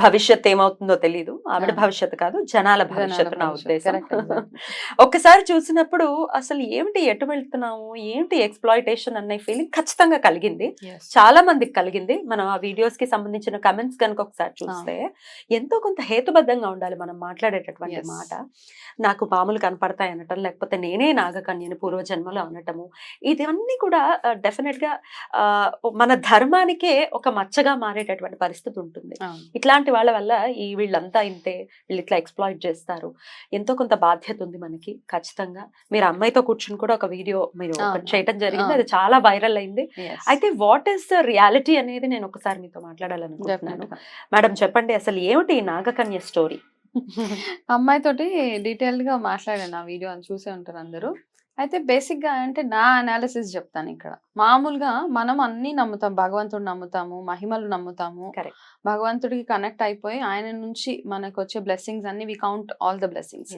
భవిష్యత్ ఏమవుతుందో తెలియదు ఆవిడ ఆ. భవిష్యత్తు కాదు జనాల భవిష్యత్తు నా. ఉద్దేశం. ఒక్కసారి చూసినప్పుడు అసలు ఏమిటి ఎటు వెళ్తున్నాము ఏంటి ఎక్స్ప్లాయిటేషన్ అనే ఫీలింగ్ ఖచ్చితంగా కలిగింది చాలా మందికి కలిగింది మనం ఆ వీడియోస్కి సంబంధించిన కమెంట్స్ కనుక ఒకసారి చూస్తే ఎంతో కొంత హేతుబద్ధంగా ఉండాలి మనం మాట్లాడేటటువంటి. మాట నాకు పాములు కనపడతాయి అనటం లేకపోతే నేనే నాగకన్యని పూర్వజన్మలో అనటము ఇవన్నీ కూడా డెఫినెట్గా ఆ, మన ధర్మానికే ఒక మచ్చగా మారేటటువంటి పరిస్థితి ఉంటుంది అవును. ఇట్లాంటి వాళ్ళ వల్ల ఈ వీళ్ళంతా ఇంతే వీళ్ళు ఇట్లా ఎక్స్ప్లాయిట్ చేస్తారు ఎంతో కొంత బాధ్యత ఉంది మనకి ఖచ్చితంగా మీరు అమ్మాయితో కూర్చుని కూడా ఒక వీడియో మీరు. చేయటం జరిగింది. అది చాలా వైరల్ అయింది. అయితే వాట్ ఈస్ ద రియాలిటీ అనేది నేను ఒకసారి మీతో మాట్లాడాలనుకుంటున్నాను. మేడం చెప్పండి అసలు ఏమిటి ఈ నాగకన్య స్టోరీ అమ్మాయి తోటి డీటెయిల్డ్గా మాట్లాడాను ఆ వీడియో అని చూసే ఉంటారు అందరూ అయితే బేసిక్గా అంటే నా అనాలిసిస్ చెప్తాను ఇక్కడ. మామూలుగా మనం అన్ని నమ్ముతాం. భగవంతుడు నమ్ముతాము మహిమలు నమ్ముతాము. భగవంతుడికి కనెక్ట్ అయిపోయి ఆయన నుంచి మనకు వచ్చే బ్లెస్సింగ్స్ అన్ని we count all the blessings.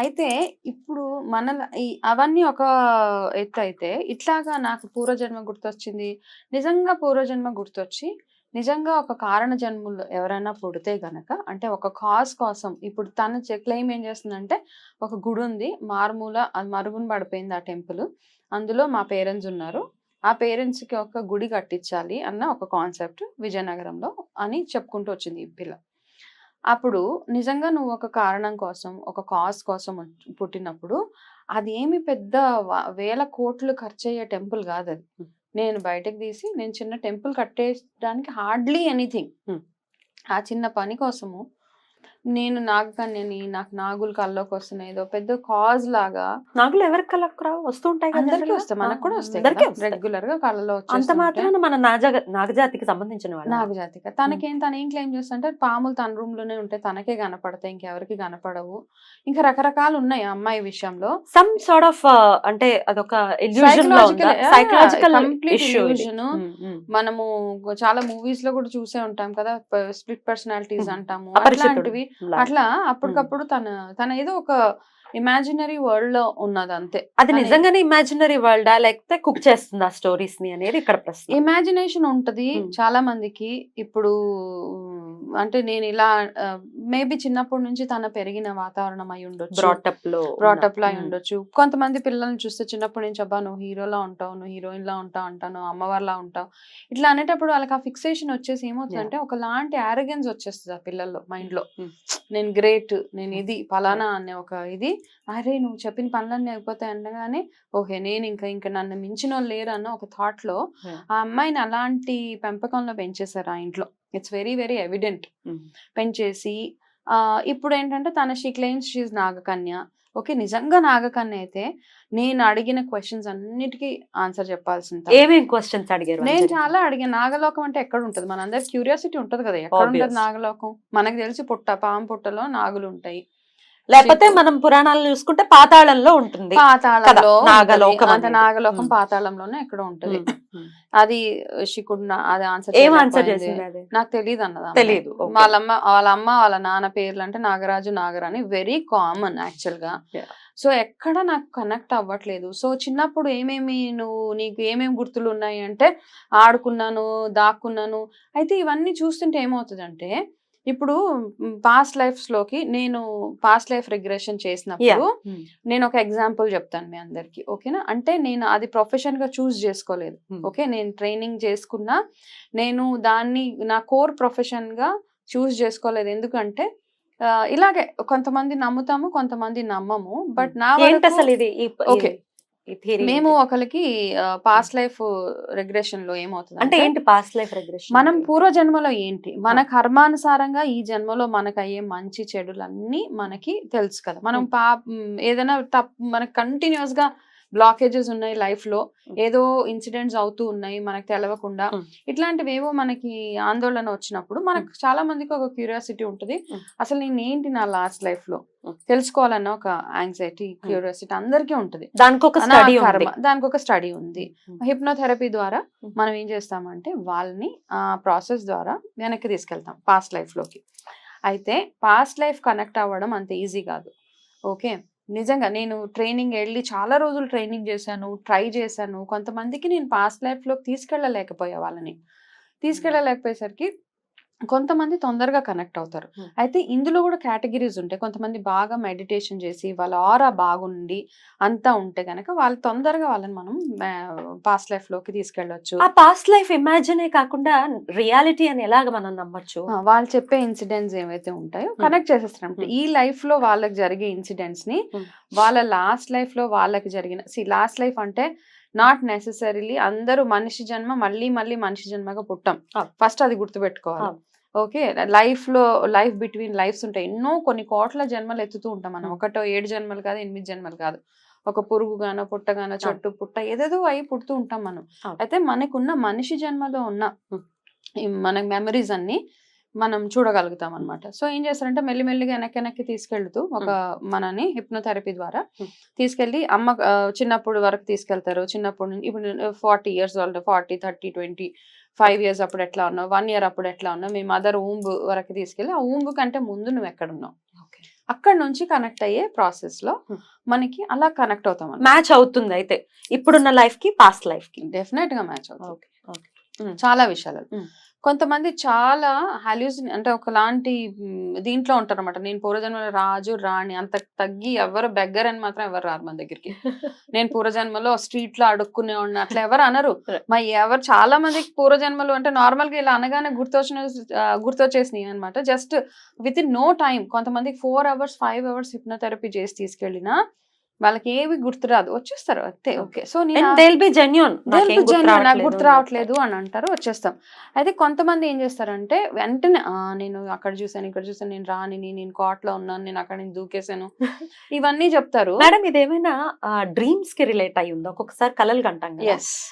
అయితే ఇప్పుడు మన అవన్నీ ఒక ఎత్తు అయితే ఇట్లాగా నాకు పూర్వజన్మ గుర్తొచ్చింది. నిజంగా పూర్వజన్మ గుర్తొచ్చి నిజంగా ఒక కారణ జన్ములు ఎవరైనా పుడితే గనక అంటే ఒక కాజ్ కోసం ఇప్పుడు తన క్లెయిమ్ ఏం చేస్తుందంటే ఒక గుడి ఉంది మారుమూల అది మరుగున పడిపోయింది ఆ టెంపుల్. అందులో మా పేరెంట్స్ ఉన్నారు. ఆ పేరెంట్స్కి ఒక గుడి కట్టించాలి అన్న ఒక కాన్సెప్ట్ విజయనగరంలో అని చెప్పుకుంటూ వచ్చింది ఈ పిల్ల. అప్పుడు నిజంగా నువ్వు ఒక కారణం కోసం ఒక కాజ్ కోసం పుట్టినప్పుడు అది ఏమి పెద్ద వేల కోట్లు ఖర్చు అయ్యే టెంపుల్ కాదు అది నేను బయటకు తీసి నేను చిన్న టెంపుల్ కట్టేయడానికి హార్డ్లీ ఎనీథింగ్. ఆ చిన్న పని కోసము నేను నాగకన్యని నాకు నాగులు కల్లోకి వస్తున్నాయి. ఏదో పెద్ద కాజ్ లాగా నాగులు ఎవరికి కళ్ళకు రావు? వస్తూ ఉంటాయి అందరికీ? వస్తాయి. మనకు కూడా వస్తాయి. రెగ్యులర్గా కళ్ళలో అంత. మాత్రాన మన నాగజాతికి సంబంధించిన వాళ్ళు. నాగజాతిక. తనకేం తను ఏం క్లెయిమ్ చేస్తుంటే పాములు తన రూమ్లోనే ఉంటాయి తనకే కనపడతాయి. ఇంకెవరికి కనపడవు. ఇంకా రకరకాలు ఉన్నాయి అమ్మాయి విషయంలో. సమ్ సార్ట్ ఆఫ్ అంటే అదొక సైకలాజికల్. మనము చాలా మూవీస్లో కూడా చూసే ఉంటాం కదా. Split personalities. అంటాము. అట్లాంటివి అట్లా అప్పటికప్పుడు తన తన ఏదో ఒక ఇమాజినరీ వరల్డ్లో ఉన్నది అంతే అది నిజంగానే ఇమాజినరీ వరల్డా? లేకపోతే కుక్ చేస్తుంది ఆ స్టోరీస్ని అనేది ఇక్కడ ప్రశ్న. ఇమాజినేషన్ ఉంటది. చాలా మందికి ఇప్పుడు అంటే నేను ఇలా మేబీ చిన్నప్పటి నుంచి తన పెరిగిన వాతావరణం అయి ఉండొచ్చు. బ్రాటప్లో బ్రాటప్ లా అయి ఉన్న- ఉండొచ్చు. కొంతమంది పిల్లల్ని చూస్తే చిన్నప్పటి నుంచి అబ్బా నువ్వు హీరోలా ఉంటావు నువ్వు హీరోయిన్ లా ఉంటావు అంటావు నువ్వు అమ్మవారిలా ఉంటావు. ఇట్లా అనేటప్పుడు వాళ్ళకి ఆ ఫిక్సేషన్ వచ్చేసి ఏమవుతుందంటే ఒకలాంటి ఆరోగెన్స్ వచ్చేస్తుంది ఆ పిల్లల్లో మైండ్లో Hmm. నేను గ్రేట్ నేను ఇది ఫలానా అనే ఒక ఇది. అరే నువ్వు చెప్పిన పనులన్నీ అయిపోతాయి అనగానే ఓకే నేను ఇంకా ఇంకా నన్ను మించిన వాళ్ళు లేరు అన్న ఒక థాట్లో. ఆ అమ్మాయిని అలాంటి పెంపకంలో పెంచేశారు ఆ ఇంట్లో. It's very very evident. పెంచేసి ఇప్పుడు ఏంటంటే తన షీ క్లెయిమ్స్ షీజ్ నాగకన్య. ఓకే నిజంగా నాగకన్య అయితే నేను అడిగిన క్వశ్చన్స్ అన్నిటికీ ఆన్సర్ చెప్పాల్సింది ఏమేం క్వశ్చన్స్ అడిగారు నేను? చాలా అడిగాను. నాగలోకం అంటే ఎక్కడ ఉంటది? మన అందరి క్యూరియాసిటీ ఉంటది కదా ఎక్కడ. ఉంటది నాగలోకం? మనకు తెలిసి పుట్ట పాము పుట్టలో నాగులు ఉంటాయి లేకపోతే మనం పురాణాలు చూసుకుంటే పాతాళంలో ఉంటుంది పాతాళంలో నాగలోకం. నాగలోకం. పాతాళంలోనే ఎక్కడ ఉంటది. అది శికుడు అది ఆన్సర్ ఏం ఆన్సర్ చేసింది నాకు తెలియదు అన్నది. తెలీదు, okay. వాళ్ళ అమ్మ వాళ్ళ నాన్న పేర్లు అంటే నాగరాజు నాగరాణి వెరీ కామన్ యాక్చువల్గా. సో ఎక్కడ నాకు కనెక్ట్ అవ్వట్లేదు సో చిన్నప్పుడు ఏమేమి నువ్వు నీకు ఏమేమి గుర్తులు ఉన్నాయి అంటే ఆడుకున్నాను దాక్కున్నాను అయితే ఇవన్నీ చూస్తుంటే ఏమవుతుందంటే ఇప్పుడు పాస్ట్ లైఫ్స్లోకి నేను పాస్ట్ లైఫ్ రిగ్రెషన్ చేసినప్పుడు. నేను ఒక ఎగ్జాంపుల్ చెప్తాను మీ అందరికి ఓకేనా? అంటే నేను అది ప్రొఫెషన్గా చూస్ చేసుకోలేదు. ఓకే? నేను ట్రైనింగ్ చేసుకున్నా నేను దాన్ని నా కోర్ ప్రొఫెషన్గా చూస్ చేసుకోలేదు. ఎందుకంటే ఇలాగే కొంతమంది నమ్ముతాము కొంతమంది నమ్మము బట్ నా అసలు ఇది? ఈ- మేము? ఒకరికి పాస్ట్ లైఫ్ రిగ్రెషన్లో ఏమవుతుంది అంటే ఏంటి పాస్ట్ లైఫ్ రెగ్రెషన్ మనం పూర్వ జన్మలో ఏంటి? మన కర్మానుసారంగా ఈ జన్మలో మనకు అయ్యే మంచి చెడులన్నీ మనకి తెలుసు కదా! మనం. పా ఏదైనా తప్పు మనకు కంటిన్యూస్గా బ్లాకేజెస్ ఉన్నాయి లైఫ్లో. ఏదో ఇన్సిడెంట్స్ అవుతూ ఉన్నాయి మనకు తెలవకుండా. ఇట్లాంటివి ఏవో మనకి ఆందోళన వచ్చినప్పుడు మనకు చాలా మందికి ఒక క్యూరియాసిటీ ఉంటుంది. అసలు నేను ఏంటి నా లాస్ట్ లైఫ్లో. తెలుసుకోవాలన్న ఒక యాంగ్జైటీ క్యూరియాసిటీ అందరికీ ఉంటుంది. దానికి ఒక స్టడీ దానికి ఒక స్టడీ ఉంది. హిప్నోథెరపీ ద్వారా. మనం ఏం చేస్తామంటే వాళ్ళని ఆ ప్రాసెస్ ద్వారా వెనక్కి తీసుకెళ్తాం పాస్ట్ లైఫ్లోకి అయితే పాస్ట్ లైఫ్ కనెక్ట్ అవ్వడం అంత ఈజీ కాదు. ఓకే? నిజంగా నేను ట్రైనింగ్ వెళ్ళి చాలా రోజులు ట్రైనింగ్ చేశాను ట్రై చేశాను. కొంతమందికి నేను పాస్ట్ లైఫ్లోకి తీసుకెళ్ళలేకపోయా వాళ్ళని. తీసుకెళ్ళలేకపోయేసరికి కొంతమంది తొందరగా కనెక్ట్ అవుతారు. అయితే ఇందులో కూడా కేటగిరీస్ ఉంటాయి కొంతమంది బాగా మెడిటేషన్ చేసి వాళ్ళ ఆరా బాగుండి అంతా ఉంటే గనక వాళ్ళు తొందరగా వాళ్ళని మనం పాస్ట్ లైఫ్లోకి తీసుకెళ్ళొచ్చు ఆ పాస్ట్ లైఫ్ ఇమాజినే కాకుండా రియాలిటీ అని ఎలాగ మనం నమ్మచ్చు వాళ్ళు చెప్పే ఇన్సిడెంట్స్ ఏవైతే ఉంటాయో కనెక్ట్ చేసేస్తారంట Hmm. ఈ లైఫ్లో వాళ్ళకి జరిగే ఇన్సిడెంట్స్ని. వాళ్ళ లాస్ట్ లైఫ్లో వాళ్ళకి జరిగిన సి లాస్ట్ లైఫ్ అంటే నాట్ నెసెసరీలీ అందరూ మనిషి జన్మ మళ్ళీ మళ్ళీ మనిషి జన్మగా పుట్టాం. ఫస్ట్ అది గుర్తుపెట్టుకోవాలి. ఓకే. లైఫ్లో లైఫ్ బిట్వీన్ లైఫ్స్ ఉంటాయి. ఎన్నో కొన్ని కోట్ల జన్మలు ఎత్తుతూ ఉంటాం మనం. ఒకటో ఏడు జన్మలు కాదు ఎనిమిది జన్మలు కాదు. ఒక పురుగు గానో పుట్టగానో చెట్టు పుట్ట ఏదేదో అయి పుడుతూ ఉంటాం మనం. అయితే మనకున్న మనిషి జన్మలో ఉన్న మన మెమరీస్ అన్ని మనం చూడగలుగుతాం అనమాట సో ఏం చేస్తారంటే మెల్లిమెల్లిగా వెనక్కి వెనక్కి తీసుకెళ్తూ ఒక మనని హిప్నోథెరపీ ద్వారా. తీసుకెళ్ళి అమ్మ చిన్నప్పుడు వరకు తీసుకెళ్తారు. చిన్నప్పుడు ఇప్పుడు ఫార్టీ ఇయర్స్ వాళ్ళు forty thirty twenty five years అప్పుడు ఎట్లా ఉన్నావు? వన్ ఇయర్ అప్పుడు ఎట్లా ఉన్నావు? మీ మదర్ ఊంబ్ వరకు తీసుకెళ్ళి ఆ ఊంబ్ కంటే ముందు నువ్వు ఎక్కడ ఉన్నావు అక్కడ నుంచి కనెక్ట్ అయ్యే ప్రాసెస్లో. మనకి అలా కనెక్ట్ అవుతాం మ్యాచ్ అవుతుంది అయితే. ఇప్పుడున్న లైఫ్కి పాస్ట్ లైఫ్కి డెఫినెట్గా మ్యాచ్ అవుతుంది. Okay okay. చాలా విషయాలు. కొంతమంది చాలా హాల్యూసిన్ అంటే ఒకలాంటి మ్, దీంట్లో ఉంటారు అనమాట నేను పూర్వజన్మలో రాజు రాణి అంత తగ్గి ఎవరు బెగ్గర్ అని మాత్రం ఎవరు రారు మన దగ్గరికి. నేను పూర్వజన్మలో స్ట్రీట్లో అడుక్కునే ఉన్నా అట్లా ఎవరు అనరు. మరి ఎవరు చాలా మందికి పూర్వజన్మలు అంటే నార్మల్గా ఇలా అనగానే గుర్తొచ్చిన గుర్తొచ్చేసినాయి అనమాట just within no time కొంతమందికి four hours five hours hypnotherapy చేసి తీసుకెళ్ళినా వాళ్ళకి ఏవి గుర్తురాదు వచ్చేస్తారు. అంతే ఓకే. సో నేను బి జెన్యున్ నాకు గుర్తు రావట్లేదు అని అంటారు. వచ్చేస్తాం. అయితే కొంతమంది ఏం చేస్తారంటే వెంటనే "ఆ, నేను అక్కడ చూసాను ఇక్కడ చూసాను నేను రాని నేను కోట్లో ఉన్నాను నేను అక్కడ నుంచి దూకేశాను. ఇవన్నీ చెప్తారు. మేడం ఇదేమైనా డ్రీమ్స్కి రిలేట్ అయి ఉందా? ఒక్కొక్కసారి కలలు కంటాం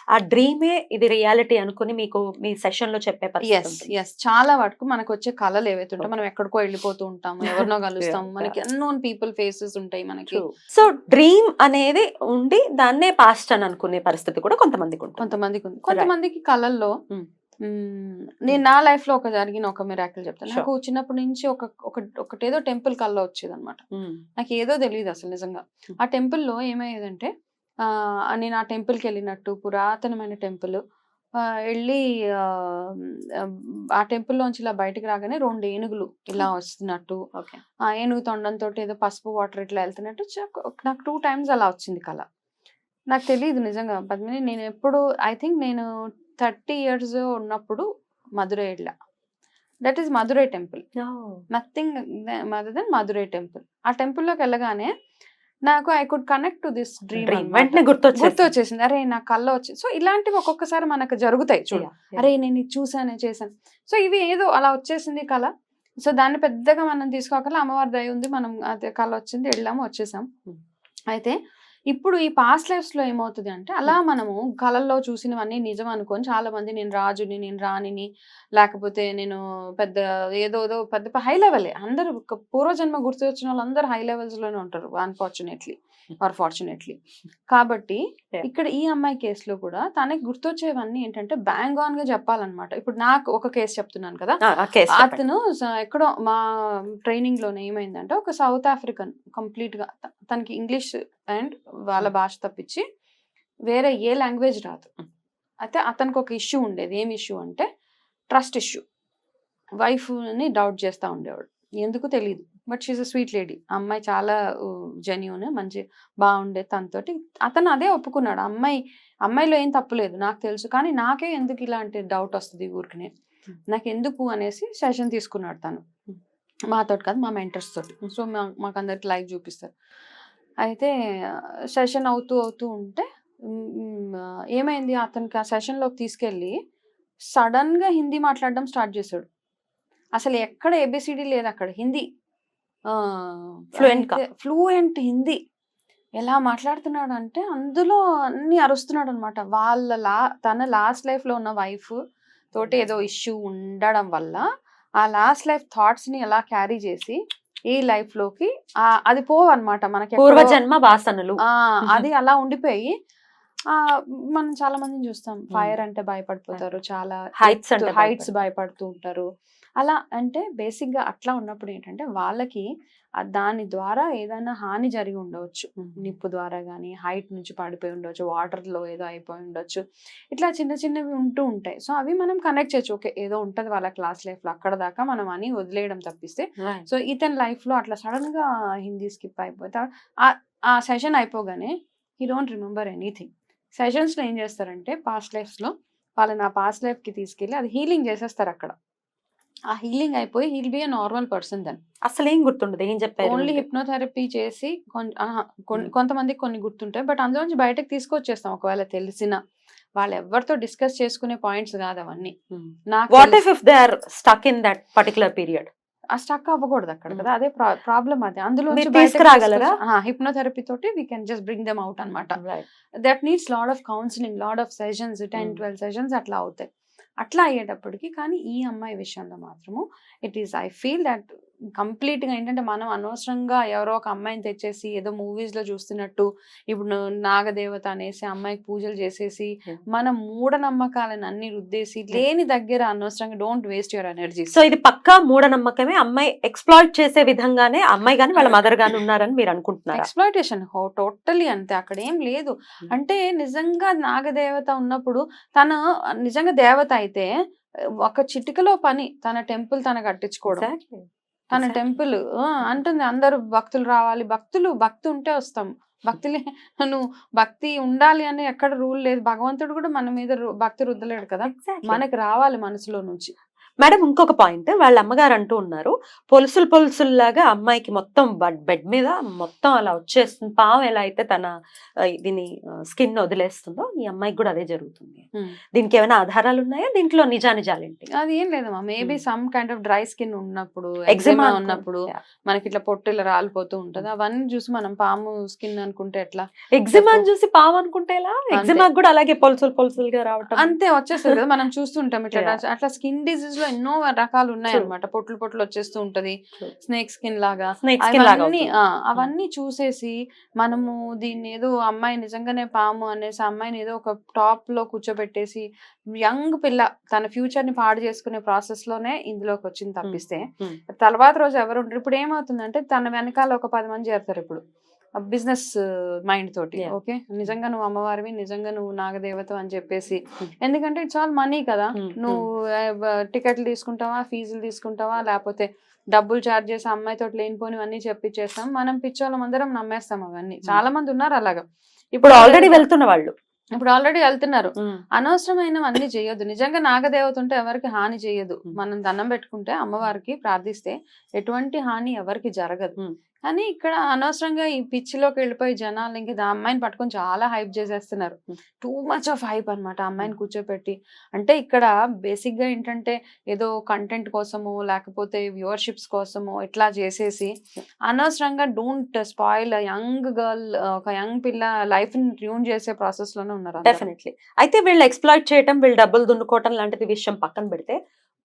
ఆ డ్రీమే ఇది రియాలిటీ అనుకుని మీకు మీ సెషన్లో చెప్పే ఎస్. ఎస్ చాలా వరకు మనకు వచ్చే కళలు ఏవైతే ఉంటాయి మనం ఎక్కడికో వెళ్ళిపోతూ ఉంటాము ఎవరినో కలుస్తాం మనకి అన్నోన్ పీపుల్ ఫేసెస్ ఉంటాయి మనకి. సో డ్రీమ్ అనేది ఉండి దాన్నే పాస్ట్ అని అనుకునే పరిస్థితి కూడా కొంతమందికి ఉంటుంది కొంతమందికి ఉంది కొంతమందికి కళల్లో Hmm. నేను నా లైఫ్లో ఒక జరిగిన ఒక మిరాకిల్ చెప్తాను. నాకు చిన్నప్పటి నుంచి ఒక ఒక ఒకటేదో టెంపుల్ కల్లో వచ్చేది అనమాట ఉమ్. నాకు ఏదో తెలియదు అసలు నిజంగా Hmm. ఆ టెంపుల్లో ఏమయ్యేదంటే నేను ఆ టెంపుల్కి వెళ్ళినట్టు పురాతనమైన టెంపుల్ వెళ్ళి ఆ, ఆ టెంపుల్లోంచి ఇలా బయటకు రాగానే రెండు ఏనుగులు ఇలా వస్తున్నట్టు. ఆ ఏనుగు తొండంతో ఏదో పసుపు వాటర్ ఇట్లా వెళ్తున్నట్టు నాకు టూ టైమ్స్ అలా వచ్చింది కళ నాకు తెలియదు నిజంగా పద్మిని నేను ఎప్పుడు ఐ థింక్ నేను థర్టీ ఇయర్స్ ఉన్నప్పుడు మధురై వెళ్ళా that is Madurai temple. Nothing mother then Madurai temple. ఆ టెంపుల్లోకి వెళ్ళగానే నాకు I could connect to this dream వెంటనే గుర్తొచ్చేసింది. గుర్తు వచ్చేసింది అరే నా కళ్ళ వచ్చింది సో ఇలాంటివి ఒక్కొక్కసారి మనకు జరుగుతాయి చూడు. అరే నేను ఇది చూసాను చేశాను. సో ఇవి ఏదో అలా వచ్చేసింది కళ. సో దాన్ని పెద్దగా మనం తీసుకోకల అమ్మవారి దయ ఉంది. మనం అదే కళ వచ్చింది వెళ్ళాము వచ్చేసాం Hmm. అయితే ఇప్పుడు ఈ పాస్ట్ లైఫ్స్లో ఏమవుతుంది అంటే అలా మనము కళల్లో చూసినవన్నీ నిజం అనుకొని చాలా మంది నేను రాజుని నేను రాణిని లేకపోతే నేను పెద్ద ఏదో ఏదో పెద్ద హై లెవెలే అందరూ పూర్వజన్మ గుర్తు వచ్చిన వాళ్ళందరూ హై లెవెల్స్లోనే ఉంటారు అన్ఫార్చునేట్లీ ఆర్ ఫార్చునేట్లీ. కాబట్టి. ఇక్కడ ఈ అమ్మాయి కేసులో కూడా తనకి గుర్తొచ్చేవన్నీ ఏంటంటే బ్యాంగ్ ఆన్గా చెప్పాలన్నమాట. ఇప్పుడు నాకు ఒక కేసు చెప్తున్నాను కదా. అతను ఎక్కడో మా ట్రైనింగ్లోనే ఏమైందంటే ఒక సౌత్ ఆఫ్రికన్ కంప్లీట్గా తనకి ఇంగ్లీష్ అండ్ వాళ్ళ భాష తప్పించి వేరే ఏ లాంగ్వేజ్ రాదు. Mm. అయితే అతనికి ఒక ఇష్యూ ఉండేది. ఏం ఇష్యూ అంటే ట్రస్ట్ ఇష్యూ. వైఫ్ని డౌట్ చేస్తా ఉండేవాడు. ఎందుకు తెలియదు but she's a sweet lady. అమ్మాయి చాలా జెన్యూన్ మంచి బాగుండే తనతోటి. అతను అదే ఒప్పుకున్నాడు. అమ్మాయి అమ్మాయిలో ఏం తప్పులేదు నాకు తెలుసు. కానీ నాకే ఎందుకు ఇలాంటి డౌట్ వస్తుంది ఊరికనే నాకు ఎందుకు అనేసి సెషన్ తీసుకున్నాడు తను. మాతో కాదు మా మెంటర్స్ తోటి. సో మాకు అందరికి లైవ్ చూపిస్తారు. అయితే సెషన్ అవుతూ అవుతూ ఉంటే ఏమైంది? అతనికి ఆ సెషన్లోకి తీసుకెళ్ళి సడన్గా హిందీ మాట్లాడడం స్టార్ట్ చేశాడు. అసలు ఎక్కడ ఏబిసిడి లేదు అక్కడ. హిందీ గా? ఫ్లూయెంట్ హిందీ. ఎలా మాట్లాడుతున్నాడు అంటే అందులో అన్ని అరుస్తున్నాడు అనమాట వాళ్ళ లా తన లాస్ట్ లైఫ్లో ఉన్న వైఫ్ తోటి ఏదో ఇష్యూ ఉండడం వల్ల ఆ లాస్ట్ లైఫ్ థాట్స్ని ఎలా క్యారీ చేసి ఈ లైఫ్లోకి ఆ అది పోవన్నమాట మనకి పూర్వజన్మ వాసనలు. ఆ అది అలా ఉండిపోయి ఆ మనం చాలా మందిని చూస్తాం. ఫైర్ అంటే భయపడిపోతారు చాలా Heights అంటే హైట్స్ భయపడుతూ ఉంటారు. అలా అంటే బేసిక్గా అట్లా ఉన్నప్పుడు ఏంటంటే వాళ్ళకి దాని ద్వారా ఏదైనా హాని జరిగి ఉండవచ్చు నిప్పు ద్వారా కానీ హైట్ నుంచి పడిపోయి ఉండొచ్చు వాటర్లో ఏదో అయిపోయి ఉండొచ్చు. ఇట్లా చిన్న చిన్నవి ఉంటూ ఉంటాయి. సో అవి మనం కనెక్ట్ చేయొచ్చు. ఓకే ఏదో ఉంటది వాళ్ళ క్లాస్ లైఫ్లో అక్కడ దాకా మనం అని వదిలేయడం తప్పిస్తే. సో ఇతని లైఫ్లో అట్లా సడన్గా హిందీ స్కిప్ అయిపోతే ఆ- ఆ సెషన్ అయిపోగానే హీ డోంట్ రిమెంబర్ ఎనీథింగ్. సెషన్స్లో ఏం చేస్తారంటే పాస్ట్ లైఫ్స్లో వాళ్ళని ఆ పాస్ట్ లైఫ్కి తీసుకెళ్ళి అది హీలింగ్ చేసేస్తారు అక్కడ. ఆ హీలింగ్ అయిపోయి heal be a normal person then అసలు ఏం గుర్తుండదు ఏం చెప్పారు ఓన్లీ? హిప్నోథెరపీ చేసి. కొంతమందికి కొన్ని గుర్తుంటాయి బట్ అందులో నుంచి బయటకు తీసుకొచ్చేస్తాం ఒకవేళ తెలిసిన వాళ్ళు ఎవరితో డిస్కస్ చేసుకునే పాయింట్స్ కాదు అవన్నీ what. If if they are stuck in that particular period ఆ స్టక్ అవ్వకూడదు అక్కడ. కదా అదే ప్రాబ్లం అదే అందులో తీసుకురాగలరా? హిప్నోథెరపీ తోటి we can just bring them out అన్నమాట that needs lot of counselling lot of sessions ten. Twelve sessions అట్లా అవుతాయి అట్లా అయ్యేటప్పటికి కానీ ఈ అమ్మాయి విషయంలో మాత్రము it is I feel that కంప్లీట్గా ఏంటంటే మనం అనవసరంగా ఎవరో ఒక అమ్మాయిని తెచ్చేసి ఏదో మూవీస్లో చూస్తున్నట్టు ఇప్పుడు నాగదేవత అనేసి అమ్మాయికి పూజలు చేసేసి. మన మూఢనమ్మకాలను అన్ని రుద్దేసి లేని దగ్గర అనవసరంగా don't waste your energies. So ఇది పక్కా మూఢనమ్మకమే. అమ్మాయి ఎక్స్ప్లాయిట్ చేసే విధంగానే అమ్మాయి గాని వాళ్ళ మదర్ గాని ఉన్నారని మీరు అనుకుంటున్నారా? ఎక్స్ప్లాయిటేషన్ టోటల్లీ అంతే. అక్కడ ఏం లేదు. అంటే నిజంగా నాగదేవత ఉన్నప్పుడు తను నిజంగా దేవత అయితే ఒక చిటికలో పని తన టెంపుల్ తన కట్టించుకోవడం. తన. టెంపుల్. అంటుంది. అందరూ భక్తులు రావాలి. భక్తులు భక్తి ఉంటే వస్తాం. భక్తులే నువ్వు భక్తి ఉండాలి అని ఎక్కడ రూల్ లేదు. భగవంతుడు కూడా మన మీద భక్తి రుద్దలేడు కదా. మనకి రావాలి మనసులో నుంచి. మేడం ఇంకొక పాయింట్. వాళ్ళ అమ్మగారు అంటూ ఉన్నారు పొలుసులు పొలుసుల్లాగా అమ్మాయికి మొత్తం బెడ్ మీద మొత్తం అలా వచ్చేస్తుంది. పాము ఎలా అయితే తన దీని స్కిన్ వదిలేస్తుందో ఈ అమ్మాయికి కూడా అదే జరుగుతుంది. దీనికి ఏమైనా ఆధారాలు ఉన్నాయా? దీంట్లో నిజానిజాలేంటి? అది ఏం లేదమ్మా maybe. Some kind of dry skin ఉన్నప్పుడు ఎగ్జిమా ఉన్నప్పుడు మనకి ఇట్లా పొట్టు ఇలా రాలిపోతూ ఉంటది. అవన్నీ చూసి మనం పాము స్కిన్ అనుకుంటే ఎట్లా? ఎగ్జిమా చూసి పాము అనుకుంటే ఎలా? ఎగ్జిమా కూడా అలాగే పొలుసులు పొలుసులుగా రావటం. అంతే వచ్చేస్తుంది కదా. మనం చూస్తుంటాం ఇట్లా. అట్లా స్కిన్ డిసీజ్లో ఎన్నో రకాలు ఉన్నాయి అన్నమాట. పొట్లు పొట్లు వచ్చేస్తూ ఉంటది. స్నేక్ స్కిన్ లాగా. అవన్నీ. ఆ, అవన్నీ చూసేసి మనము దీన్ని ఏదో అమ్మాయి నిజంగానే పాము అనేసి అమ్మాయిని ఏదో ఒక టాప్లో కూర్చోబెట్టేసి యంగ్ పిల్ల తన ఫ్యూచర్ని పాడు చేసుకునే ప్రాసెస్లోనే ఇందులోకి వచ్చింది తప్పిస్తే Hmm. తర్వాత రోజు ఎవరు ఉండరు. ఇప్పుడు ఏమవుతుందంటే తన వెనకాల ఒక పది మంది చేరుతారు ఇప్పుడు. బిజినెస్ మైండ్ తోటి. ఓకే? నిజంగా నువ్వు అమ్మవారివి నిజంగా నువ్వు నాగదేవత అని చెప్పేసి. Hmm. ఎందుకంటే ఇట్స్ ఆల్ మనీ కదా. Hmm. నువ్వు టికెట్లు తీసుకుంటావా ఫీజులు తీసుకుంటావా లేకపోతే డబ్బులు చార్జ్ చేసి అమ్మాయితో లేనిపోనివన్నీ చెప్పించేస్తాం మనం పిచ్చోళ్ళం అందరం నమ్మేస్తాం అవన్నీ. చాలా మంది ఉన్నారు అలాగా. ఇప్పుడు ఆల్రెడీ వెళ్తున్న వాళ్ళు. ఇప్పుడు ఆల్రెడీ వెళ్తున్నారు. అనవసరమైనవన్నీ చేయొద్దు. నిజంగా నాగదేవత ఉంటే ఎవరికి హాని చేయదు Hmm. మనం దండం పెట్టుకుంటే అమ్మవారికి ప్రార్థిస్తే ఎటువంటి హాని ఎవరికి జరగదు. Hmm. కానీ ఇక్కడ అనవసరంగా ఈ పిచ్చిలోకి వెళ్ళిపోయి జనాలు ఇంక ఆ అమ్మాయిని పట్టుకొని చాలా హైప్ చేసేస్తున్నారు. టూ మచ్ ఆఫ్ హైప్ అన్నమాట అమ్మాయిని కూర్చోపెట్టి. అంటే ఇక్కడ బేసిక్గా ఏంటంటే ఏదో కంటెంట్ కోసమో లేకపోతే వ్యూవర్షిప్స్ కోసమో ఇట్లా చేసేసి అనవసరంగా డోంట్ స్పాయిల్ యంగ్ గర్ల్ ఒక యంగ్ పిల్ల లైఫ్ని ట్యూన్ చేసే ప్రాసెస్లోనే ఉన్నారు. డెఫినెట్లీ. అయితే వీళ్ళు ఎక్స్ప్లాయిట్ చేయటం వీళ్ళు డబ్బులు దున్నుకోవటం లాంటిది విషయం పక్కన పెడితే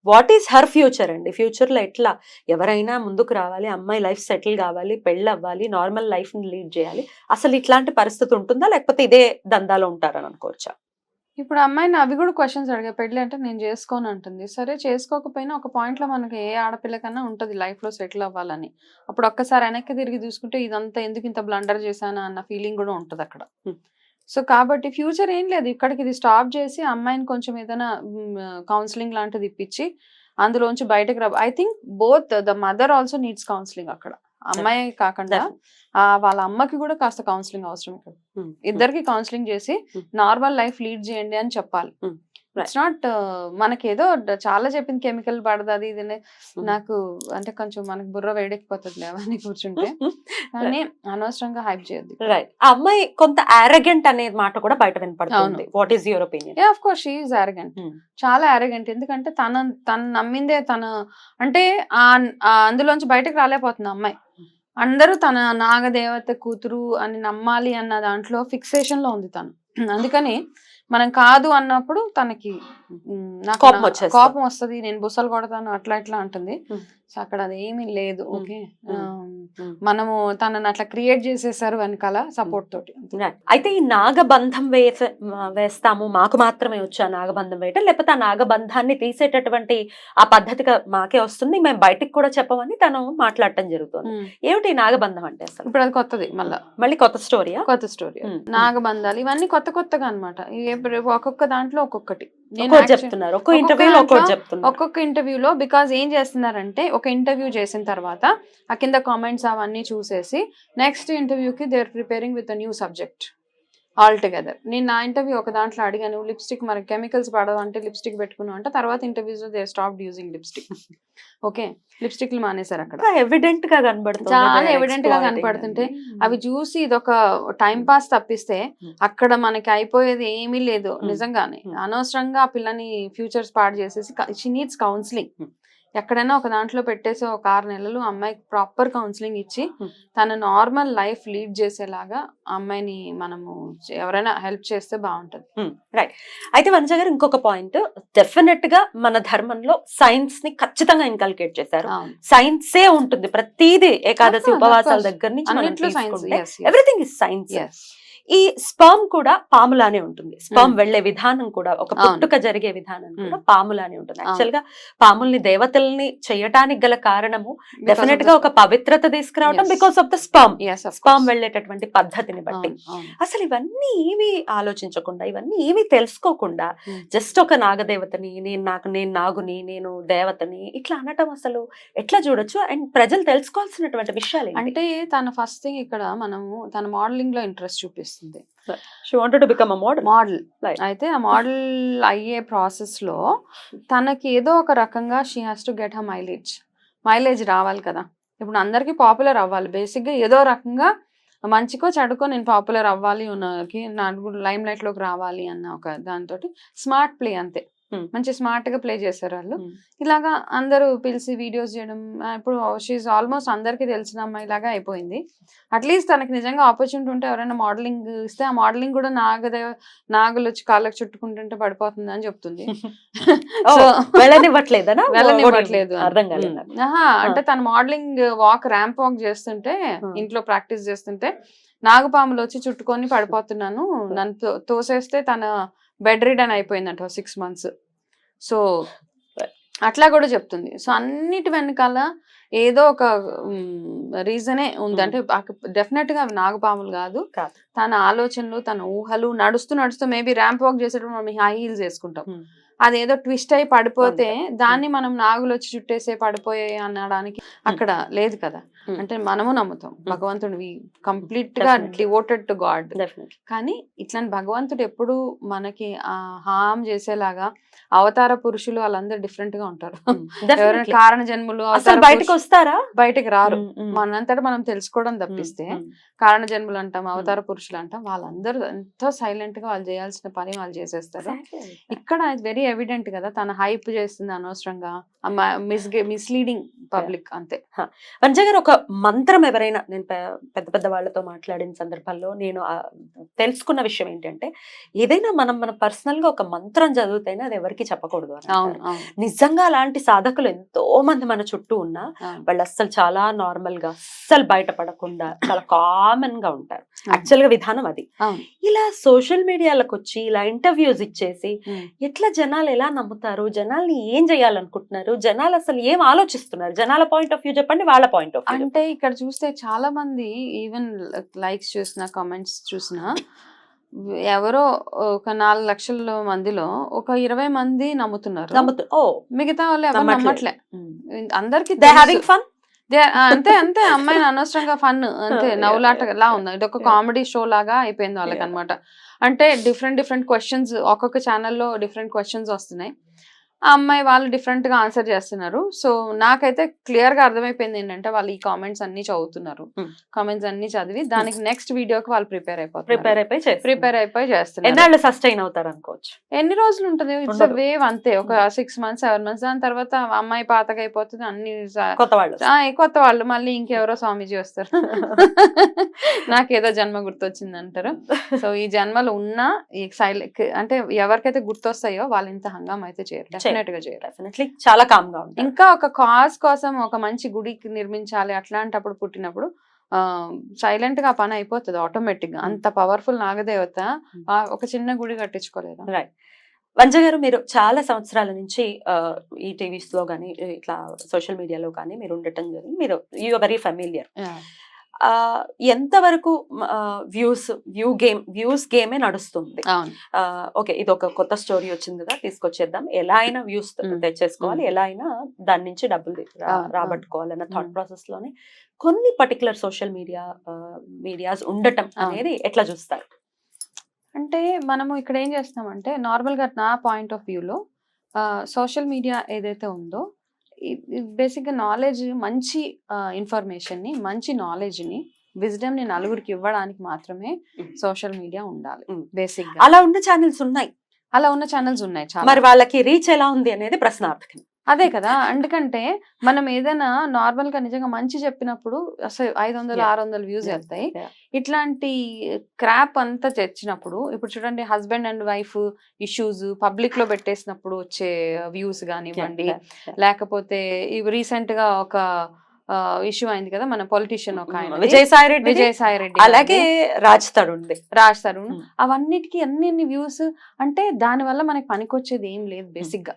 వాట్ ఈస్ హర్ ఫ్యూచర్ అండి? ఫ్యూచర్లో ఎట్లా? ఎవరైనా ముందుకు రావాలి అమ్మాయి లైఫ్ సెటిల్ కావాలి పెళ్ళి అవ్వాలి నార్మల్ లైఫ్ని లీడ్ చేయాలి. అసలు ఇట్లాంటి పరిస్థితి ఉంటుందా? లేకపోతే ఇదే దందాలో ఉంటారని అనుకోవచ్చా? ఇప్పుడు అమ్మాయిని అవి కూడా క్వశ్చన్స్ అడిగా. పెళ్ళి అంటే నేను చేసుకోను అంటుంది. సరే చేసుకోకపోయినా ఒక పాయింట్లో మనకి ఏ ఆడపిల్లకన్నా ఉంటది లైఫ్లో సెటిల్ అవ్వాలని. అప్పుడు ఒక్కసారి వెనక్కి తిరిగి చూసుకుంటే ఇదంతా ఎందుకు ఇంత బ్లండర్ చేశానా అన్న ఫీలింగ్ కూడా ఉంటది అక్కడ సో కాబట్టి ఫ్యూచర్ ఏం లేదు ఇక్కడికి ఇది స్టాప్ చేసి అమ్మాయిని కొంచెం ఏదైనా కౌన్సిలింగ్ లాంటిది ఇప్పించి అందులోంచి బయటకు రా I think both the mother also needs counselling అక్కడ అమ్మాయి కాకుండా ఆ వాళ్ళ అమ్మకి కూడా కాస్త కౌన్సిలింగ్ అవసరం ఇక్కడ. ఇద్దరికి కౌన్సిలింగ్ చేసి. నార్మల్ లైఫ్ లీడ్ చేయండి అని చెప్పాలి. ఇట్స్ నాట్ మనకేదో డ- చాలా చెప్పింది కెమికల్ పడదు అది ఇది. నాకు అంటే కొంచెం మనకు బుర్ర వేడెక్కిపోతుంది అవన్నీ కూర్చుంటే. కానీ అనవసరంగా హైప్ చేయొద్దు రైట్ అమ్మాయి కొంత ఆరగెంట్ అనే మాట కూడా బయట వినపడుతుంది. What is your opinion of course arrogant Hmm. చాలా అరగెంట్ ఎందుకంటే తన తను నమ్మిందే తన అంటే అందులోంచి బయటకు రాలేకపోతుంది అమ్మాయి. అందరూ తన నాగదేవత కూతురు అని నమ్మాలి అన్న దాంట్లో ఫిక్సేషన్లో ఉంది తను. అందుకని మనం కాదు అన్నప్పుడు తనకి కోపం. కోపం వస్తది నేను బుసలు కొడతాను అట్లా ఇట్లా అంటుంది. సో అక్కడ అది ఏమీ లేదు. ఓకే. మనము తనని అట్లా క్రియేట్ చేసేసారు వెనకాల సపోర్ట్ తోటి. అయితే ఈ నాగబంధం వేస వేస్తాము మాకు మాత్రమే వచ్చు నాగబంధం వేయటం లేకపోతే ఆ నాగబంధాన్ని తీసేటటువంటి ఆ పద్ధతిగా మాకే వస్తుంది మేము బయటికి కూడా చెప్పమని తను మాట్లాడటం జరుగుతుంది. ఏమిటి నాగబంధం అంటే అసలు ఇప్పుడు అది కొత్తది మళ్ళా మళ్ళీ కొత్త స్టోరీయా కొత్త స్టోరీ. నాగబంధాలు ఇవన్నీ కొత్త కొత్తగా అనమాట ఒక్కొక్క దాంట్లో ఒక్కొక్కటి ఒక్కోటి చెప్తున్నారు. ఒక్కో ఒక్కొక్క ఇంటర్వ్యూలో ఒక్కోటి దాంట్లో చెప్తున్నారు. ఒక్కొక్క ఇంటర్వ్యూలో బికాజ్ ఏం చేస్తున్నారంటే ఒక ఇంటర్వ్యూ చేసిన తర్వాత ఆ కింద కామెంట్స్ అవన్నీ చూసేసి నెక్స్ట్ ఇంటర్వ్యూకి they are preparing with new subject all together నేను నా ఇంటర్వ్యూ ఒక దాంట్లో అడిగాను లిప్స్టిక్ మరి కెమికల్స్ పడవు అంటే లిప్స్టిక్ పెట్టుకున్నావు అంటే తర్వాత interviews they stop using lipstick okay లిప్స్టిక్లు మానేశారు అక్కడ ఎవిడెంట్గా కనబడుతుంది చాలా evident గా కనపడుతుంటే. అవి చూసి ఇదొక టైం పాస్ తప్పిస్తే Hmm. అక్కడ మనకి అయిపోయేది ఏమీ లేదు Hmm. నిజంగానే Hmm. అనవసరంగా ఆ పిల్లని ఫ్యూచర్స్ పాడు చేసేసి షీ నీడ్స్ కౌన్సిలింగ్ Hmm. ఎక్కడైనా ఒక దాంట్లో పెట్టేసి ఒక ఆరు నెలలు అమ్మాయికి ప్రాపర్ కౌన్సిలింగ్ ఇచ్చి. తన నార్మల్ లైఫ్ లీడ్ చేసేలాగా అమ్మాయిని మనము ఎవరైనా హెల్ప్ చేస్తే బాగుంటది. రైట్ అయితే వనజ గారు ఇంకొక పాయింట్ డెఫినెట్గా మన ధర్మంలో సైన్స్ని ఖచ్చితంగా ఇన్కల్కేట్ చేశారు. సైన్సే ఉంటుంది. ప్రతిదీ ఏకాదశి ఉపవాసాల. దగ్గర నుంచి ఎవ్రీథింగ్ ఇస్ సైన్స్ ఈ స్పర్మ్ కూడా పాములానే ఉంటుంది స్పర్మ్. వెళ్ళే విధానం కూడా ఒక. పుట్టుక జరిగే విధానం కూడా. పాములానే ఉంటుంది. యాక్చువల్గా పాముల్ని దేవతల్ని చేయటానికి గల కారణము డెఫినెట్గా ఒక పవిత్రత తీసుకురావడం. Because of the sperm sperm వెళ్ళేటటువంటి పద్ధతిని బట్టి అసలు ఇవన్నీ ఏవి ఆలోచించకుండా ఇవన్నీ ఏవి తెలుసుకోకుండా. జస్ట్ ఒక నాగదేవతని నేను నాకు నేను నాగుని నేను దేవతని ఇట్లా అనటం అసలు ఎట్లా చూడొచ్చు అండ్ ప్రజలు తెలుసుకోవాల్సినటువంటి విషయాలు అంటే తన ఫస్ట్ థింగ్ ఇక్కడ మనము తన మోడలింగ్లో ఇంట్రెస్ట్ చూపిస్తుంది she wanted to become a model. అయితే ఆ మోడల్ అయ్యే ప్రాసెస్లో తనకి ఏదో ఒక రకంగా she has to get her mileage mileage రావాలి కదా. ఇప్పుడు అందరికి పాపులర్ అవ్వాలి. బేసిక్గా ఏదో రకంగా మంచికో చెడుకో నేను పాపులర్ అవ్వాలి ఉన్నకి నాకు లైమ్ లైట్లోకి రావాలి అన్న ఒక దాంతో స్మార్ట్ ప్లే అంతే. మంచి స్మార్ట్గా ప్లే చేశారు వాళ్ళు. ఇలాగా అందరూ పిలిచి వీడియోస్ చేయడం ఇప్పుడు షీఈ్ ఆల్మోస్ట్ అందరికీ తెలిసిన అమ్మాయి లాగా అయిపోయింది. అట్లీస్ట్ తనకి నిజంగా ఆపర్చునిటీ ఉంటే ఎవరైనా మోడలింగ్ ఇస్తే ఆ మోడలింగ్ కూడా నాగదేవ నాగులు వచ్చి కాళ్ళకి చుట్టుకుంటుంటే పడిపోతుంది అని చెప్తుంది. వెళ్ళనివ్వట్లేదనా? వెళ్ళనివ్వట్లేదు. అర్థం కాలేదు అంటే తన మోడలింగ్ వాక్ ర్యాంప్ వాక్ చేస్తుంటే. ఇంట్లో ప్రాక్టీస్ చేస్తుంటే నాగపాములు వచ్చి చుట్టుకొని పడిపోతున్నాను. నన్ను తోసేస్తే తన బెడ్ రిడన్ అయిపోయిందంట సిక్స్ మంత్స్ సో. అట్లా కూడా చెప్తుంది సో అన్నిటి వెనకాల ఏదో ఒక రీజనే ఉంది. అంటే డెఫినెట్గా అవి నాగపాములు కాదు. తన ఆలోచనలు తన ఊహలు నడుస్తూ నడుస్తూ మేబీ ర్యాంప్ వాక్ చేసేటప్పుడు మనం హై హీల్స్ వేసుకుంటాం. అదేదో ట్విస్ట్ అయి పడిపోతే. దాన్ని మనం నాగులు వచ్చి చుట్టేసే పడిపోయాయి అనడానికి అక్కడ లేదు కదా. అంటే మనము నమ్ముతాం భగవంతుడివి కంప్లీట్గా. Devoted to God. కానీ ఇట్లాంటి భగవంతుడు ఎప్పుడు మనకి హామ్ చేసేలాగా అవతార పురుషులు వాళ్ళందరూ డిఫరెంట్గా ఉంటారు. ఎవరైనా. కారణ జన్ములు అసలు బయటకు వస్తారా బయటకు రారు. మనంతటా మనం తెలుసుకోవడం తప్పిస్తే కారణ జన్ములు అంటాం అవతార పురుషులు అంటాం వాళ్ళందరూ ఎంతో సైలెంట్గా వాళ్ళు చేయాల్సిన పని వాళ్ళు చేసేస్తారు. ఇక్కడ వెరీ ఎవిడెంట్ కదా తన హైప్ చేస్తుంది అనవసరంగా మిస్ మిస్లీడింగ్ పబ్లిక్ అంతే వంజ గారు ఒక మంత్రం ఎవరైనా నేను పెద్ద పెద్ద వాళ్ళతో మాట్లాడిన సందర్భాల్లో నేను తెలుసుకున్న విషయం ఏంటంటే ఏదైనా మనం మన పర్సనల్గా ఒక మంత్రం చదివితేనే అది ఎవరికి చెప్పకూడదు అంటారు. అవును నిజంగా అలాంటి సాధకులు ఎంతో మంది మన చుట్టూ ఉన్నా. వాళ్ళు అస్సలు చాలా నార్మల్గా అస్సలు బయటపడకుండా చాలా కామన్గా ఉంటారు. యాక్చువల్గా విధానం అది. ఇలా సోషల్ మీడియాలకు వచ్చి ఇలా ఇంటర్వ్యూస్ ఇచ్చేసి. ఎట్లా జనాలు ఎలా నమ్ముతారు జనాల్ని ఏం చేయాలనుకుంటున్నారు జనాలు అసలు ఏం ఆలోచిస్తున్నారు జనాల పాయింట్ ఆఫ్ వ్యూ చెప్పండి వాళ్ళ పాయింట్ ఆఫ్ వ్యూ అంటే ఇక్కడ చూస్తే చాలా మంది ఈవెన్ లైక్స్ చూసిన కామెంట్స్ చూసిన ఎవరో ఒక నాలుగు లక్షల మందిలో ఒక ఇరవై మంది నమ్ముతున్నారు నమ్ముతూ ఓ మిగతా వాళ్ళు ఎవరు నమ్మట్లే. అందరికి ఫన్ అంతే అంతే అమ్మాయిని అనవసరంగా ఫన్ అంతే Yeah, నవ్వులాట yeah. లా ఉంది ఇది ఒక. కామెడీ షో లాగా అయిపోయింది వాళ్ళకి. అనమాట అంటే డిఫరెంట్ డిఫరెంట్ క్వశ్చన్స్ ఒక్కొక్క ఛానల్లో డిఫరెంట్ క్వశ్చన్స్ వస్తున్నాయి ఆ అమ్మాయి వాళ్ళు డిఫరెంట్గా ఆన్సర్ చేస్తున్నారు. సో నాకైతే క్లియర్గా అర్థమైపోయింది ఏంటంటే వాళ్ళు ఈ కామెంట్స్ అన్ని చదువుతున్నారు. Hmm. కామెంట్స్ అన్ని చదివి దానికి నెక్స్ట్ వీడియోకి వాళ్ళు ప్రిపేర్ అయిపోతారు ప్రిపేర్ అయిపోయి ప్రిపేర్ అయిపోయి చేస్తున్నారు. సస్టైన్ అవుతారు అనుకోవచ్చు? ఎన్ని రోజులు ఉంటుంది? ఇట్స్. వేవ్ అంతే. ఒక సిక్స్ మంత్స్ సెవెన్ మంత్స్ దాని తర్వాత అమ్మాయి పాతగా అయిపోతుంది అన్ని కొత్త వాళ్ళు కొత్త వాళ్ళు. మళ్ళీ ఇంకెవరో స్వామీజీ వస్తారు. నాకేదో జన్మ గుర్తొచ్చింది అంటారు సో ఈ జన్మలు ఉన్నా ఈ అంటే ఎవరికైతే గుర్తొస్తాయో వాళ్ళు ఇంత హంగామా అయితే చేయరు డెఫినెట్గా చేయరు. డెఫినెట్లీ. చాలా కామ్గా ఉంటారు. ఇంకా ఒక కాజ్ కోసం ఒక మంచి గుడికి నిర్మించాలి అట్లాంటప్పుడు పుట్టినప్పుడు సైలెంట్గా పని అయిపోతుంది ఆటోమేటిక్గా అంత పవర్ఫుల్ నాగదేవత ఒక చిన్న గుడి కట్టించుకోలేదా? రైట్. వంజ గారు మీరు చాలా సంవత్సరాల నుంచి ఈ టీవీస్లో కానీ ఇట్లా సోషల్ మీడియాలో కానీ మీరు ఉండటం జరిగింది. మీరు యూ వెరీ ఫెమిలియర్. ఎంతవరకు వ్యూస్ వ్యూ గేమ్ వ్యూస్ గేమే నడుస్తుంది. ఓకే ఇది ఒక కొత్త స్టోరీ వచ్చింది కదా తీసుకొచ్చేద్దాం. ఎలా అయినా వ్యూస్. తెచ్చేసుకోవాలి. ఎలా అయినా దాని నుంచి డబ్బులు రాబట్టుకోవాలన్న థాట్. ప్రాసెస్లోనే కొన్ని పర్టికులర్ సోషల్ మీడియా మీడియాస్ ఉండటం. అనేది ఎట్లా చూస్తారు? అంటే మనము ఇక్కడ ఏం చేస్తామంటే నార్మల్గా నా పాయింట్ ఆఫ్ వ్యూలో సోషల్ మీడియా ఏదైతే ఉందో బేసిక్గా నాలెడ్జ్ మంచి ఇన్ఫర్మేషన్ని మంచి నాలెడ్జ్ని విజ్డమ్ని నలుగురికి ఇవ్వడానికి మాత్రమే. సోషల్ మీడియా ఉండాలి. బేసిక్గా అలా ఉన్న ఛానల్స్ ఉన్నాయి అలా ఉన్న ఛానల్స్ ఉన్నాయి మరి వాళ్ళకి రీచ్ ఎలా ఉంది అనేది ప్రశ్నార్థకం అదే కదా ఎందుకంటే మనం ఏదైనా నార్మల్గా నిజంగా మంచి చెప్పినప్పుడు అసలు ఐదు వందలు. ఆరు వందలు వ్యూస్. వెళ్తాయి. ఇట్లాంటి క్రాప్ అంతా తెచ్చినప్పుడు ఇప్పుడు చూడండి హస్బెండ్ అండ్ వైఫ్ ఇష్యూస్ పబ్లిక్లో పెట్టేసినప్పుడు వచ్చే వ్యూస్ కానివ్వండి లేకపోతే ఇవి రీసెంట్గా ఒక ఇష్యూ అయింది కదా మన పొలిటీషియన్ ఒక ఆయన విజయసాయి రెడ్డి విజయసాయి రెడ్డి అలాగే రాజ్ తరుణ్ రాజ్ తరుణ్. అవన్నిటికీ అన్ని అన్ని వ్యూస్ అంటే దాని వల్ల మనకి పనికొచ్చేది ఏం లేదు బేసిక్గా.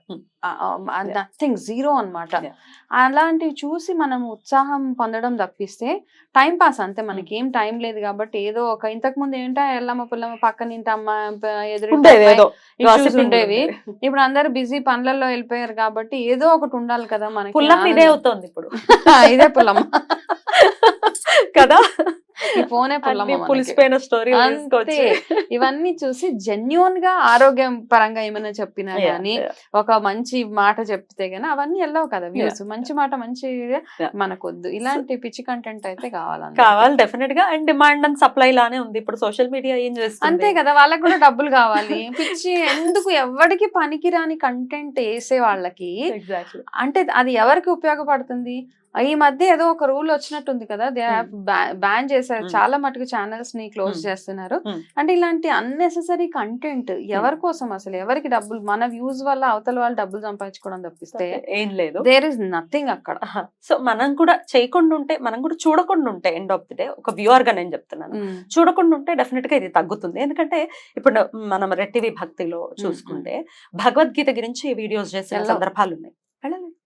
నథింగ్ జీరో అన్నమాట. Yeah. అలాంటివి చూసి మనం ఉత్సాహం పొందడం తప్పిస్తే టైం పాస్ అంతే మనకి. ఏం టైం లేదు కాబట్టి ఏదో ఒక ఇంతకు ముందు ఏంటో ఎల్లమ్మ పుల్లమ్మ పక్కన ఇంటి అమ్మ ప- ఎదురింటి ఉండేది అమ్మాయి ఏదో issues gossiping ఉండేవి. ఇప్పుడు అందరు బిజీ పనులలో వెళ్ళిపోయారు కాబట్టి ఏదో ఒకటి ఉండాలి కదా మనకి. పుల్లమ్మ ఇదే. అవుతోంది ఇప్పుడు. ఇదే పుల్లమ్మ కదా? ఈ ఫోనే పుల్లమ్మ. పులిసిపోయిన స్టోరీ. ఇవన్నీ చూసి జెన్యున్గా ఆరోగ్యం పరంగా ఏమైనా చెప్పినా గానీ ఒక మంచి మాట చెప్తే గానీ అవన్నీ వెళ్ళవు కదా వ్యూస్ మంచి మాట మంచి. మనకొద్దు. ఇలాంటి పిచ్చి కంటెంట్ అయితే కావాలి కావాలి డెఫినెట్గా. అండ్ డిమాండ్ అండ్ సప్లై లానే ఉంది. ఇప్పుడు సోషల్ మీడియా ఏం చేస్తుంది? అంతే కదా వాళ్ళకి కూడా డబ్బులు కావాలి. పిచ్చి ఎందుకు ఎవరికి పనికిరాని కంటెంట్ వేసే వాళ్ళకి అంటే అది ఎవరికి ఉపయోగపడుతుంది? ఈ మధ్య ఏదో ఒక రూల్ వచ్చినట్టుంది కదా దే బ్యాన్ చేశారు. చాలా మటుకు ఛానల్స్ని క్లోజ్. చేస్తున్నారు. అంటే ఇలాంటి అన్నెసెసరీ కంటెంట్ ఎవరి కోసం అసలు? ఎవరికి డబ్బులు? మన వ్యూస్ వల్ల అవతల వాళ్ళు డబ్బులు సంపాదించుకోవడం తప్పిస్తే ఏం లేదు. దేర్ ఇస్ నథింగ్ అక్కడ. సో మనం కూడా చేయకుండా ఉంటే మనం కూడా చూడకుండా ఉంటే ఎండ్ ఆఫ్ ది డే ఒక వ్యూవర్గా నేను చెప్తున్నాను. చూడకుండా ఉంటే డెఫినెట్గా ఇది తగ్గుతుంది. ఎందుకంటే ఇప్పుడు మనం రెట్టివి భక్తిలో చూసుకుంటే భగవద్గీత గురించి వీడియోస్ చేసిన ఎలా? సందర్భాలు ఉన్నాయి.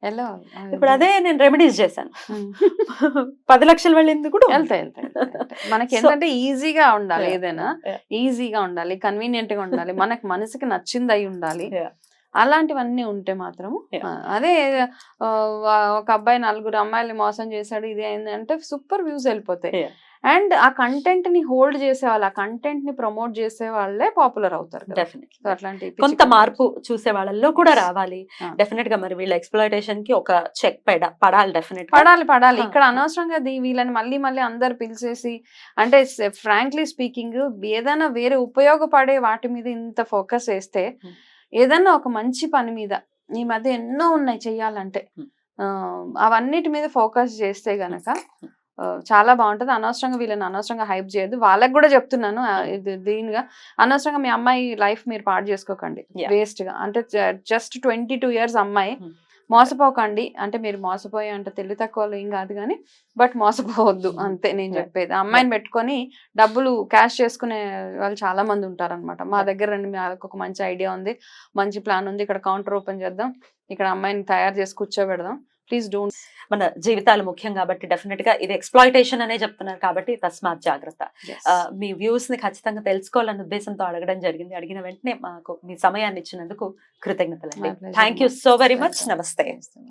ఎలా ఇప్పుడు అదే నేను రెమెడీస్ చేశాను పది లక్షలు వెళ్ళింది కూడా. వెళ్తాయి. మనకి ఏంటంటే ఈజీగా ఉండాలి. ఏదైనా. ఈజీగా ఉండాలి కన్వీనియంట్గా ఉండాలి మనకి మనసుకి నచ్చింది అయి ఉండాలి. అలాంటివన్నీ ఉంటే మాత్రం అదే ఒక అబ్బాయి నలుగురు అమ్మాయిలు మోసం చేశాడు ఇది అయిందంటే సూపర్ వ్యూస్ వెళ్ళిపోతాయి. అండ్ ఆ కంటెంట్ని హోల్డ్ చేసే వాళ్ళు ఆ కంటెంట్ని ప్రమోట్ చేసే వాళ్ళే పాపులర్ అవుతారు. So అట్లాంటి కొంత. మార్పు చూసే వాళ్ళల్లో కూడా రావాలి. డెఫినెట్గా మరి వీళ్ళ ఎక్స్ప్లోయిటేషన్కి ఒక చెక్ పడ పడాలి డెఫినెట్ పడాలి పడాలి ఇక్కడ. అనవసరంగా వీళ్ళని మళ్ళీ మళ్ళీ అందరు పిలిచేసి అంటే ఫ్రాంక్లీ స్పీకింగ్ ఏదైనా వేరే ఉపయోగపడే వాటి మీద ఇంత ఫోకస్ చేస్తే Hmm. ఏదన్నా ఒక మంచి పని మీద ఈ మధ్య ఎన్నో ఉన్నాయి చెయ్యాలంటే Hmm. అవన్నిటి మీద ఫోకస్ చేస్తే గనక ఆ, చాలా బాగుంటది. అనవసరంగా వీళ్ళని అనవసరంగా హైప్ చేయొద్దు. వాళ్ళకి కూడా చెప్తున్నాను. ఇది దీనిగా. అనవసరంగా మీ అమ్మాయి లైఫ్ మీరు పాడు చేసుకోకండి. వేస్ట్గా అంటే జస్ట్ ట్వంటీ టూ ఇయర్స్ అమ్మాయి. Hmm. మోసపోకండి. అంటే మీరు మోసపోయి అంటే తెలివి తక్కువ వాళ్ళు ఏం కాదు కానీ బట్ మోసపోవద్దు. Hmm. అంతే నేను. చెప్పేది. అమ్మాయిని పెట్టుకొని డబ్బులు క్యాష్ చేసుకునే వాళ్ళు చాలా మంది ఉంటారన్నమాట. మా. దగ్గర రండి మీకు ఒక మంచి ఐడియా ఉంది. మంచి ప్లాన్ ఉంది. ఇక్కడ కౌంటర్ ఓపెన్ చేద్దాం. ఇక్కడ అమ్మాయిని తయారు చేసి కూర్చోబెడదాం. ప్లీజ్ డోంట్ మన జీవితాలు ముఖ్యం కాబట్టి డెఫినెట్గా ఇది ఎక్స్ప్లాయిటేషన్ అనే చెప్తున్నారు కాబట్టి తస్మాత్ జాగ్రత్త. ఆ, మీ వ్యూస్ని ఖచ్చితంగా తెలుసుకోవాలన్న ఉద్దేశంతో అడగడం జరిగింది. అడిగిన వెంటనే మాకు మీ సమయాన్ని ఇచ్చినందుకు pleasure, thank. So very much నమస్తే